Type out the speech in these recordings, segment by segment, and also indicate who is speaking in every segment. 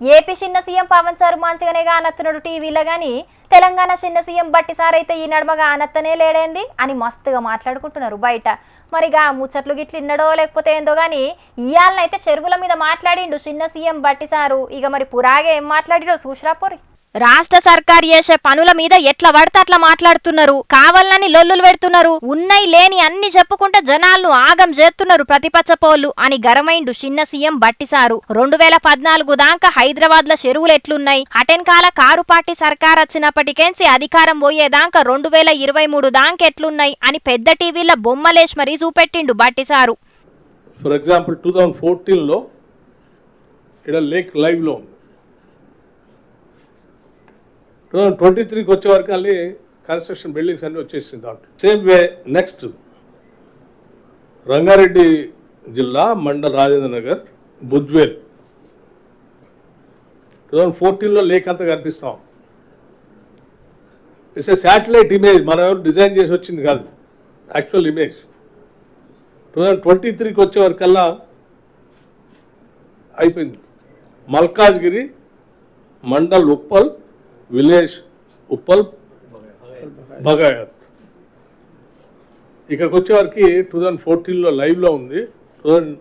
Speaker 1: AP చిన్న CM Pawan sir మంచిగానే కానత్తున్నాడు టీవీలో కానీ తెలంగాణ చిన్న సీఎం బట్టి సార్ అయితే ఈ నడమగా అనత్తనే లేడేంది అని మస్తుగా మాట్లాడుకుంటున్నారు బయట. మరిగా ముచ్చట్లు గిట్లు ఇన్నడో లేకపోతే ఏందో కానీ ఇయాలనైతే చెరువుల మీద మాట్లాడిండు చిన్న సీఎం బట్టి సారు. ఇక మరి పురాగే ఏం మాట్లాడిరో చూసిరాపోరి రాష్ట్ర సర్కార్ చేసే పనుల మీద ఎట్లా పడితే అట్లా మాట్లాడుతున్నారు. కావాలని లొల్లులు పెడుతున్నారు. ఉన్నాయి లేని అన్ని చెప్పుకుంటే జనాలను ఆగం చేస్తున్నారు ప్రతిపక్ష పోలు అని గరమైండు చిన్న సీఎం బట్టిసారు రెండు వేల పద్నాలుగు దాకా హైదరాబాద్లో చెరువులు ఎట్లున్నాయి? అటెన్కాల కారు పార్టీ సర్కార్ వచ్చినప్పటికేంచి అధికారం పోయేదాకా రెండు వేల ఇరవై మూడు దాకా ఎట్లున్నాయి అని పెద్ద టీవీల బొమ్మలేష్ మరీ చూపెట్టిండు బట్టిసారు
Speaker 2: ఫర్ ఎగ్జాంపుల్ టూ థౌజండ్ ఫోర్టీన్లో ఇక్కడ లేక్ లైవ్లో ఉంది టూ థౌజండ్ ట్వంటీ త్రీకి వచ్చే వరకు మళ్ళీ కన్స్ట్రక్షన్ బిల్డింగ్స్ అన్ని వచ్చేసింది దాంట్లో. సేమ్ వే నెక్స్ట్ రంగారెడ్డి జిల్లా మండల్ రాజేంద్ర నగర్ బుద్వేల్ టూ థౌజండ్ ఫోర్టీన్లో లేక్ అంతా కనిపిస్తాం ఇట్స్ ఏ శాటిలైట్ ఇమేజ్ మనం ఎవరు డిజైన్ చేసి వచ్చింది కాదు. Actual image two thousand twenty త్రీకి వచ్చే వరకల్లా అయిపోయింది. మల్కాజ్గిరి మండల్ ఉప్పల్ విలేజ్ ఉప్పల్ బగాయత్ ఇక్కడికి వచ్చేవారికి టూ థౌజండ్ ఫోర్టీన్లో లైవ్లో ఉంది టూ థౌజండ్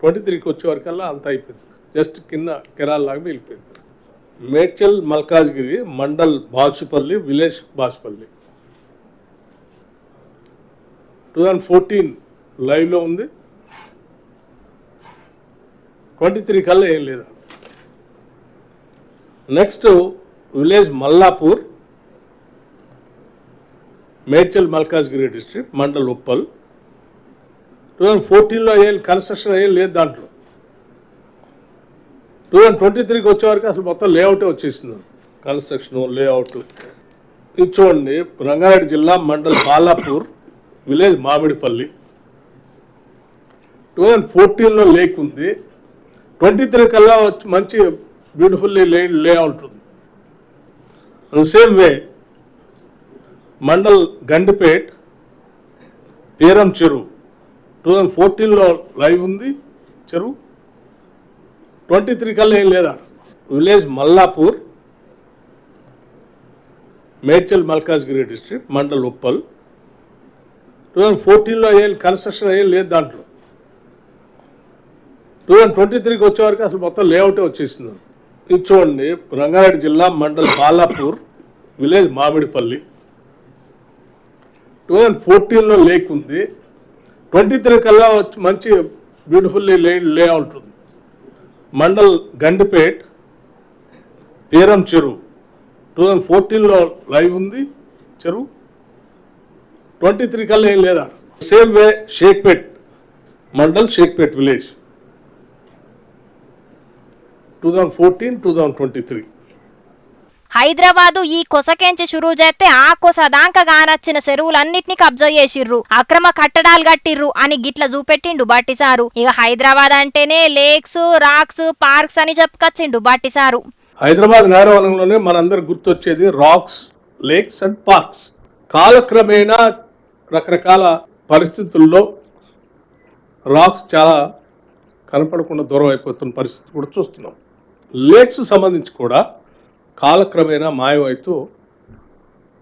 Speaker 2: ట్వంటీ త్రీకి వచ్చే వరకల్లా అంత అయిపోయింది. జస్ట్ కింద కెరాల్ లాగా వెళ్ళిపోయింది. Medchal Malkajgiri mandal Bachupalli village Bachupalli. Two thousand fourteen లైవ్లో ఉంది. ట్వంటీ త్రీ కల్లా ఏం లేదా. Next village Mallapur Medchal Malkajgiri district mandal Uppal. Two thousand ఫోర్టీన్లో ఏం కన్స్ట్రక్షన్ ఏం లేదు దాంట్లో. టూ థౌజండ్ ట్వంటీ త్రీకి వచ్చేవరకు అసలు మొత్తం లేఅవుటే వచ్చేసింది. Construction layout. ఇది చూడండి రంగారెడ్డి జిల్లా mandal Balapur village Mamidipalli. Two thousand ఫోర్టీన్లో లేక్ ఉంది ట్వంటీ త్రీ కల్లా మంచి బ్యూటిఫుల్లీ లే లేఅవుట్ ఉంది. సేమ్ వే మండల్ గండిపేట్ పేరం చెరువు టూ థౌజండ్ ఫోర్టీన్లో లైవ్ ఉంది చెరువు ట్వంటీ త్రీ కల్లా ఏం లేదా? Village Mallapur Medchal Malkajgiri district mandal Uppal two thousand ఫోర్టీన్లో ఏం కన్స్ట్రక్షన్ ఏం లేదు దాంట్లో. టూ థౌజండ్ ట్వంటీ త్రీకి వచ్చేవరకు అసలు మొత్తం లేఅవుటే వచ్చేసింది. ఇది చూడండి రంగారెడ్డి జిల్లా mandal Balapur village Mamidipalli. Two thousand ఫోర్టీన్లో లేక్ ఉంది. ట్వంటీ త్రీ కల్లా మంచి బ్యూటిఫుల్లీ లే లేఅవుట్ ఉంది. మండల్ గండిపేట్ పేరం చెరువు. టూ థౌజండ్ ఫోర్టీన్లో లైవ్ ఉంది చెరువు. ట్వంటీ త్రీ కల్లా ఏం లేదా same way Shaikpet mandal Shaikpet village. Two thousand fourteen two thousand twenty three
Speaker 1: Hyderabad ఈ కొసకెంచి షురూ చేస్తే ఆ కొస దాకా గానచ్చిన చెరువులన్నిటిని కబ్జా చేసిర్రు. అక్రమ కట్టడాలు కట్టిర్రు అని గిట్ల చూపెట్టిండు బట్టిసారు ఇక హైదరాబాద్ అంటేనే లేక్స్ రాక్స్ పార్క్స్ అని చెప్పుకొచ్చిండు బట్టిసారు
Speaker 2: హైదరాబాద్ నగరవనంలోనే మనందరికి గుర్తొచ్చేది రాక్స్ లేక్స్ అండ్ పార్క్స్. కాలక్రమేణా రకరకాల పరిస్థితుల్లో రాక్స్ చాలా కనపడకుండా దూరం అయిపోతున్న పరిస్థితి కూడా చూస్తున్నాం. లేక్స్ సంబంధించి కూడా కాలక్రమేణా మాయమవుతూ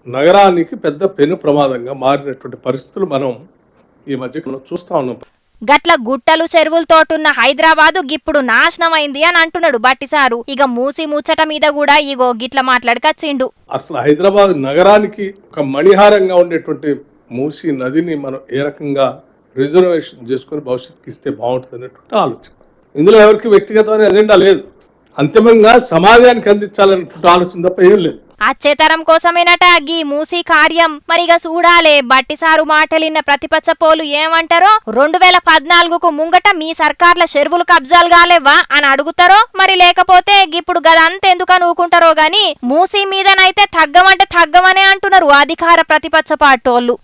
Speaker 2: నగరానికి పెద్ద పెను ప్రమాదంగా మారినటువంటి పరిస్థితులు మనం ఈ మధ్య చూస్తూ ఉన్నాం.
Speaker 1: గట్ల గుట్టలు చెరువులతోటున్న హైదరాబాదు గిప్పుడు నాశనమైంది అని అంటున్నాడు బట్టిసారు ఇక మూసి ముచ్చట మీద కూడా ఇగో గిట్ల మాట్లాడుకొచ్చిండు
Speaker 2: అసలు హైదరాబాద్ నగరానికి ఒక మణిహారంగా ఉండేటువంటి మూసీ నదిని మనం ఏ రకంగా రిజర్వేషన్ చేసుకొని భవిష్యత్తుకి ఇస్తే బాగుంటుంది అనేటువంటి ఆలోచన. ఇందులో ఎవరికి వ్యక్తిగతమైన ఎజెండా లేదు. అంతిమంగా సమాజానికి అందించాలనేటువంటి ఆలోచన తప్ప ఏం లేదు.
Speaker 1: అచ్చేతరం కోసమేనట గీ మూసీ కార్యం. మరిగా చూడాలే బట్టిసారు మాటలిన్న ప్రతిపక్ష పోలు ఏమంటారో? రెండు వేల పద్నాలుగుకు ముంగట మీ సర్కార్ల చెరువులు కబ్జాలు కాలేవా అని అడుగుతారో? మరి లేకపోతే ఇప్పుడు గదంతెందుకు అనుకుంటారో గాని మూసీ మీదనైతే తగ్గమంటే తగ్గమనే అంటున్నారు అధికార ప్రతిపక్ష పార్టోళ్ళు